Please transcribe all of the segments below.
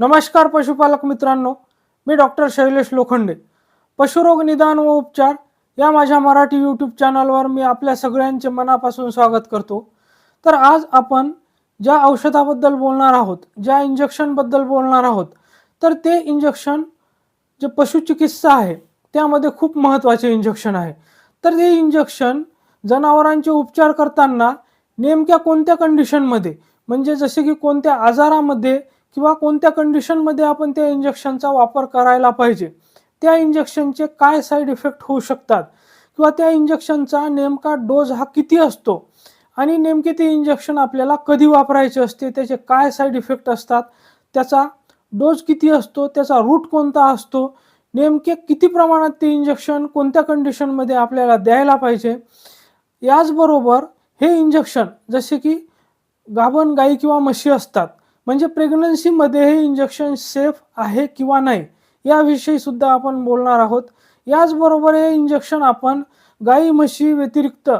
नमस्कार पशुपालक मित्रांनो मी डॉक्टर शैलेश लोखंडे. पशुरोग निदान व उपचार या माझ्या मराठी यूट्यूब चॅनलवर मी आपल्या सगळ्यांचे मनापासून स्वागत करतो. तर आज आपण ज्या औषधाबद्दल बोलणार आहोत ज्या इंजेक्शनबद्दल बोलणार आहोत तर ते इंजेक्शन जे पशुचिकित्सा आहे त्यामध्ये खूप महत्त्वाचे इंजेक्शन आहे. तर हे इंजेक्शन जनावरांचे उपचार करताना नेमक्या कोणत्या कंडिशनमध्ये म्हणजे जसे की कोणत्या आजारामध्ये किंवा कोणत्या कंडिशनमध्ये आपण त्या इंजेक्शनचा वापर करायला पाहिजे? त्या इंजेक्शनचे काय साईड इफेक्ट होऊ शकतात? किंवा त्या इंजेक्शनचा नेमका डोज हा किती असतो? आणि नेमके ते इंजेक्शन आपल्याला कधी वापरायचे असते? त्याचे काय साईड इफेक्ट असतात? त्याचा डोज किती असतो? त्याचा रूट कोणता असतो? नेमके किती प्रमाणात ते इंजेक्शन कोणत्या कंडिशनमध्ये आपल्याला द्यायला पाहिजे? याचबरोबर हे इंजेक्शन जसे की गाभण गाई किंवा म्हशी असतात म्हणजे प्रेग्नन्सीमध्ये हे इंजेक्शन सेफ आहे किंवा नाही याविषयी सुद्धा आपण बोलणार आहोत. याचबरोबर हे इंजेक्शन आपण गाई म्हशी व्यतिरिक्त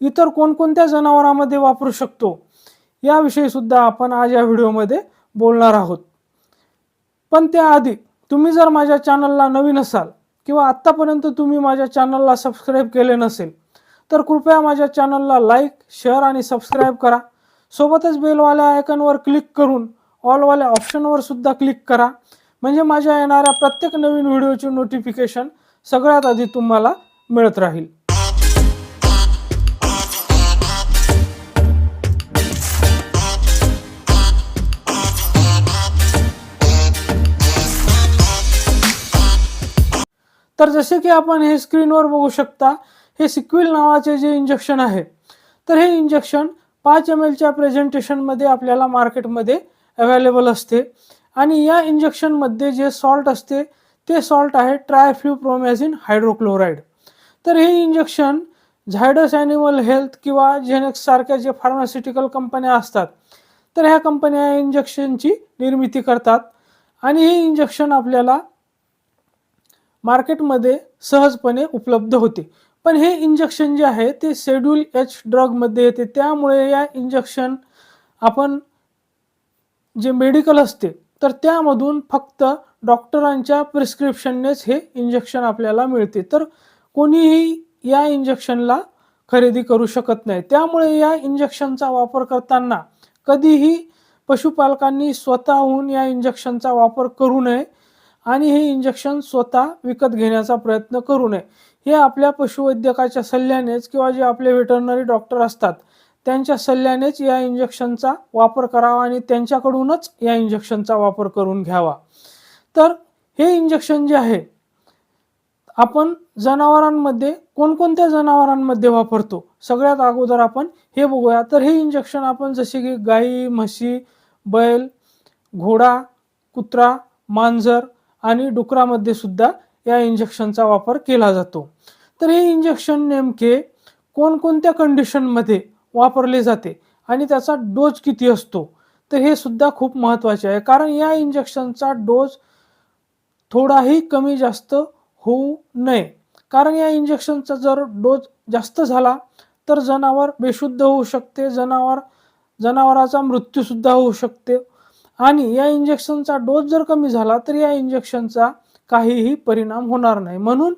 इतर कोणकोणत्या जनावरांमध्ये वापरू शकतो याविषयी सुद्धा आपण आज या व्हिडिओमध्ये बोलणार आहोत. पण त्याआधी तुम्ही जर माझ्या चॅनलला नवीन असाल किंवा आत्तापर्यंत तुम्ही माझ्या चॅनलला सबस्क्राईब केले नसेल तर कृपया माझ्या चॅनलला लाईक शेअर आणि सबस्क्राईब करा. सोबतच बेलवाल्या आयकनवर क्लिक करून ऑलवाल्या ऑप्शनवर सुद्धा क्लिक करा. म्हणजे माझ्या येणाऱ्या प्रत्येक नवीन व्हिडिओची नोटिफिकेशन सगळ्यात आधी तुम्हाला मिळत राहील. तर जसे की आपण हे स्क्रीनवर बघू शकता हे सिक्विल नावाचे जे इंजेक्शन आहे तर हे इंजेक्शन पाच एम एलच्या प्रेझेंटेशनमध्ये आपल्याला मार्केटमध्ये अवेलेबल असते. आणि या इंजेक्शनमध्ये जे सॉल्ट असते ते सॉल्ट आहे ट्रायफ्ल्यूप्रोमॅझिन हायड्रोक्लोराईड तर हे इंजेक्शन झायडस ॲनिमल हेल्थ किंवा जेनेक्स सारख्या जे फार्मास्युटिकल कंपन्या असतात तर ह्या कंपन्या या इंजेक्शनची निर्मिती करतात. आणि हे इंजेक्शन आपल्याला मार्केटमध्ये सहजपणे उपलब्ध होते. पण हे इंजेक्शन जे आहे ते शेड्यूल एच ड्रगमध्ये येते. त्यामुळे या इंजेक्शन आपण जे मेडिकल असते तर त्यामधून फक्त डॉक्टरांच्या प्रिस्क्रिप्शननेच हे इंजेक्शन आपल्याला मिळते. तर कोणीही या इंजेक्शनला खरेदी करू शकत नाही. त्यामुळे या इंजेक्शनचा वापर करताना कधीही पशुपालकांनी स्वतःहून या इंजेक्शनचा वापर करू नये आणि हे इंजेक्शन स्वतः विकत घेण्याचा प्रयत्न करू नये. हे आपल्या पशुवैद्यकाच्या सल्ल्यानेच किंवा जे आपले व्हेटरनरी डॉक्टर असतात त्यांच्या सल्ल्यानेच या इंजेक्शनचा वापर करावा आणि त्यांच्याकडूनच या इंजेक्शनचा वापर करून घ्यावा. तर हे इंजेक्शन जे आहे आपण जनावरांमध्ये कोणकोणत्या जनावरांमध्ये वापरतो? सगळ्यात अगोदर आपण हे बघूया. तर हे इंजेक्शन आपण जसे की गाई म्हशी बैल घोडा कुत्रा मांजर आणि डुकरामध्ये सुद्धा या इंजेक्शनचा वापर केला जातो. तर हे इंजेक्शन नेमके कोणकोणत्या कंडिशनमध्ये वापरले जाते आणि त्याचा डोस किती असतो? तर हे सुद्धा खूप महत्त्वाचे आहे. कारण या इंजेक्शनचा डोस थोडाही कमी जास्त होऊ नये. कारण या इंजेक्शनचा जर डोज जास्त झाला तर जनावर बेशुद्ध होऊ शकते. जनावर जनावराचा मृत्यूसुद्धा होऊ शकते. आणि या इंजेक्शनचा डोस जर कमी झाला तर या इंजेक्शनचा काहीही परिणाम होणार नाही. म्हणून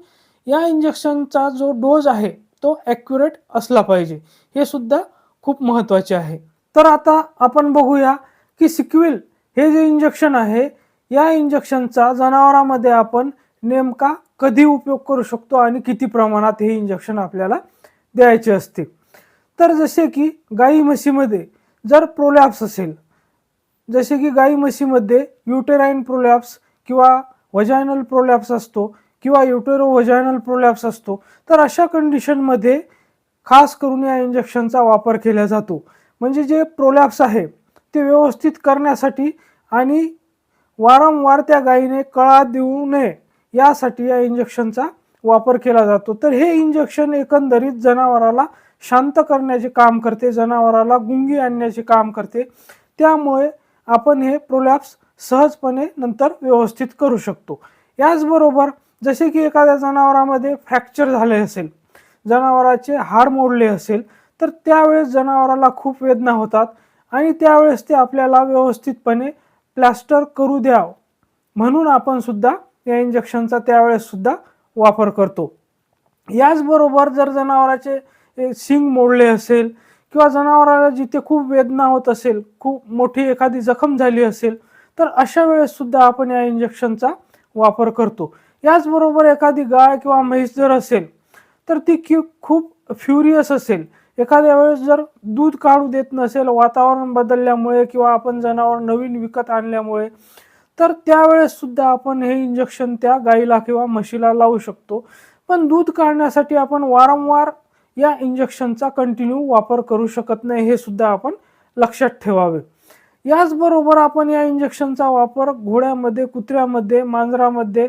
या इंजेक्शनचा जो डोज आहे तो ॲक्युरेट असला पाहिजे. हे सुद्धा खूप महत्त्वाचे आहे. तर आता आपण बघूया की सिक्विल हे जे इंजेक्शन आहे या इंजेक्शनचा जनावरांमध्ये आपण नेमका कधी उपयोग करू शकतो आणि किती प्रमाणात हे इंजेक्शन आपल्याला द्यायचे असते. तर जसे की गाई म्हशीमध्ये जर प्रोलॅप्स असेल जसे की गाई म्हशीमध्ये युटेराईन प्रोलॅप्स किंवा वजायनल प्रोलॅप्स असतो किंवा युटेरो वजायनल प्रोलॅप्स असतो तर अशा कंडिशनमध्ये खास करून या इंजेक्शनचा वापर केला जातो. म्हणजे जे प्रोलॅप्स आहे ते व्यवस्थित करण्यासाठी आणि वारंवार त्या गायीने कळा देऊ नये यासाठी या इंजेक्शनचा वापर केला जातो. तर हे इंजेक्शन एकंदरीत जनावराला शांत करण्याचे काम करते जनावराला गुंगी आणण्याचे काम करते. त्यामुळे आपण हे प्रोलॅप्स सहजपणे नंतर व्यवस्थित करू शकतो. याचबरोबर जसे की एखाद्या जनावरामध्ये फ्रॅक्चर झाले असेल जनावराचे हाड मोडले असेल तर त्यावेळेस जनावराला खूप वेदना होतात आणि त्यावेळेस ते आपल्याला व्यवस्थितपणे प्लॅस्टर करू द्याव. म्हणून आपण सुद्धा या इंजेक्शनचा त्यावेळेस सुद्धा वापर करतो. याचबरोबर जर जनावराचे शिंग मोडले असेल किंवा जनावराला जिथे खूप वेदना होत असेल खूप मोठी एखादी जखम झाली असेल तर अशा वेळेस सुद्धा आपण या इंजेक्शनचा वापर करतो. याचबरोबर एखादी गाय किंवा म्हैस जर असेल तर ती क्यू खूप फ्युरियस असेल. एखाद्या वेळेस जर दूध काढू देत नसेल वातावरण बदलल्यामुळे किंवा आपण जनावर नवीन विकत आणल्यामुळे तर त्यावेळेस सुद्धा आपण हे इंजेक्शन त्या गाईला किंवा म्हशीला लावू शकतो. पण दूध काढण्यासाठी आपण वारंवार या इंजेक्शनचा कंटिन्यू वापर करू शकत नाही हे सुद्धा आपण लक्षात ठेवावे. याचबरोबर आपण या इंजेक्शनचा वापर घोड्यामध्ये कुत्र्यामध्ये मांजरामध्ये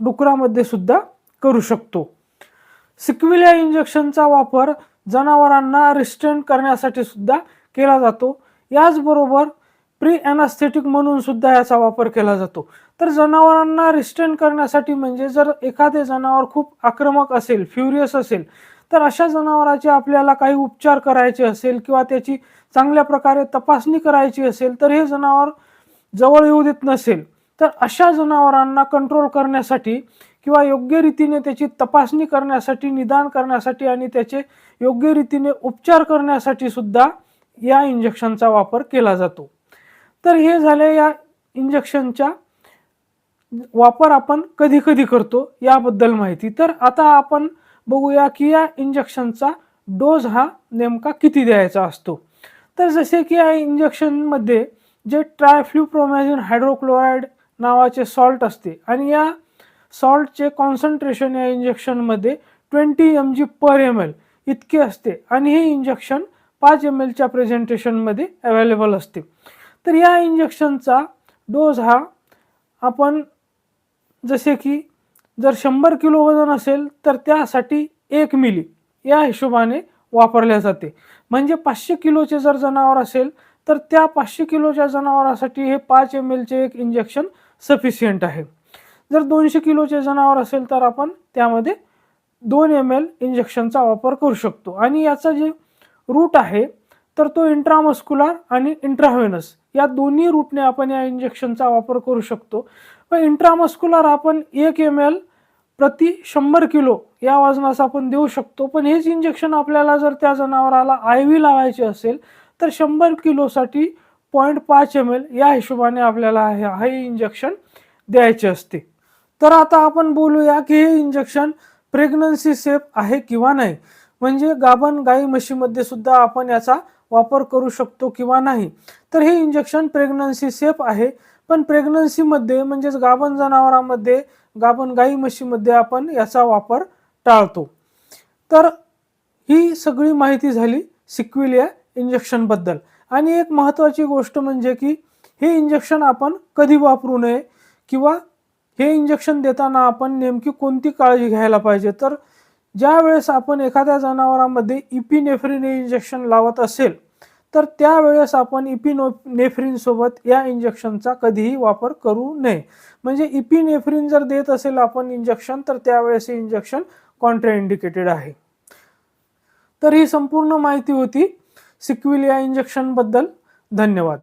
डुकरामध्ये सुद्धा करू शकतो. सिक्विलिया इंजेक्शनचा वापर जनावरांना रिस्टेंट करण्यासाठी सुद्धा केला जातो. याचबरोबर प्री अॅनास्थेटिक म्हणून सुद्धा याचा वापर केला जातो. तर जनावरांना रिस्टेंट करण्यासाठी म्हणजे जर एखादे जनावर खूप आक्रमक असेल फ्युरियस असेल तर अशा जनावराचे आपल्याला काही उपचार करायचे असेल किंवा त्याची चांगल्या प्रकारे तपासणी करायची असेल तर हे जनावर जवळ येऊ देत नसेल. तर अशा जनावरांना कंट्रोल करण्यासाठी किंवा योग्य रीतीने त्याची तपासणी करण्यासाठी निदान करण्यासाठी आणि त्याचे योग्य रीतीने उपचार करण्यासाठी सुद्धा या इंजेक्शनचा वापर केला जातो. तर हे झाले या इंजेक्शनच्या वापर आपण कधी कधी करतो याबद्दल माहिती. तर आता आपण बघूया की या इंजेक्शनचा डोस हा नेमका किती द्यायचा असतो. तर जसे की या इंजेक्शनमध्ये जे ट्रायफ्ल्युप्रोमॅझिन हायड्रोक्लोराईड नावाचे सॉल्ट असते आणि या सॉल्टचे कॉन्सन्ट्रेशन या इंजेक्शनमध्ये twenty M G per M L इतके असते आणि हे इंजेक्शन पाच एम एलच्या प्रेझेंटेशनमध्ये अवेलेबल असते. तर या इंजेक्शनचा डोस हा आपण जसे की जर शंभर किलो वजन असेल तर त्यासाठी एक मिली या हिशोबाने वापरल्या जाते. म्हणजे पाचशे किलोचे जर जनावर असेल तर त्या पाचशे किलोच्या जनावरासाठी हे पाच एम एलचे एक इंजेक्शन सफिशियंट आहे. जर दोनशे किलोचे जनावर असेल तर आपण त्यामध्ये दोन एम एल इंजेक्शनचा वापर करू शकतो. आणि याचा जे रूट आहे तर तो इंट्रामस्क्युलर आणि इंट्राव्हेनस या दोन्ही रूटने आपण या इंजेक्शनचा वापर करू शकतो. पण इंट्रामस्क्युलर आपण एक एम एल प्रति शंभर किलो या वजनाचं आपण देऊ शकतो. पण हेच इंजेक्शन आपल्याला जर त्या जनावराला आय व्ही लावायचे असेल तर शंभर किलोसाठी पॉईंट पाच एम एल या हिशोबाने आपल्याला हे हे इंजेक्शन द्यायचे असते. तर आता आपण बोलूया की हे इंजेक्शन प्रेग्नन्सी सेफ आहे किंवा नाही. म्हणजे गाभण गाई म्हशीमध्ये सुद्धा आपण याचा वापर करू शकतो किंवा नाही. तर हे इंजेक्शन प्रेग्नन्सी सेफ आहे. पण प्रेग्नन्सीमध्ये म्हणजेच गाभण जनावरांमध्ये गाभण गाई म्हशीमध्ये आपण याचा वापर टाळतो. तर ही सगळी माहिती झाली सिक्विलिया इंजेक्शनबद्दल. आणि एक महत्त्वाची गोष्ट म्हणजे की हे इंजेक्शन आपण कधी वापरू नये किंवा हे इंजेक्शन देताना आपण नेमकी कोणती काळजी घ्यायला पाहिजे? तर ज्या वेळेस आपण एखाद्या जनावरांमध्ये इपिनेफ्रिन इंजेक्शन लावत असेल तर त्यावेळेस आपण इपिनो नेफ्रिनसोबत या इंजेक्शनचा कधीही वापर करू नये. म्हणजे इपिनेफ्रिन जर देत असेल आपण इंजेक्शन तर त्यावेळेस हे इंजेक्शन कॉन्ट्राइंडिकेटेड आहे. तर ही संपूर्ण माहिती होती. सिक्विल या इंजेक्शनबद्दल धन्यवाद.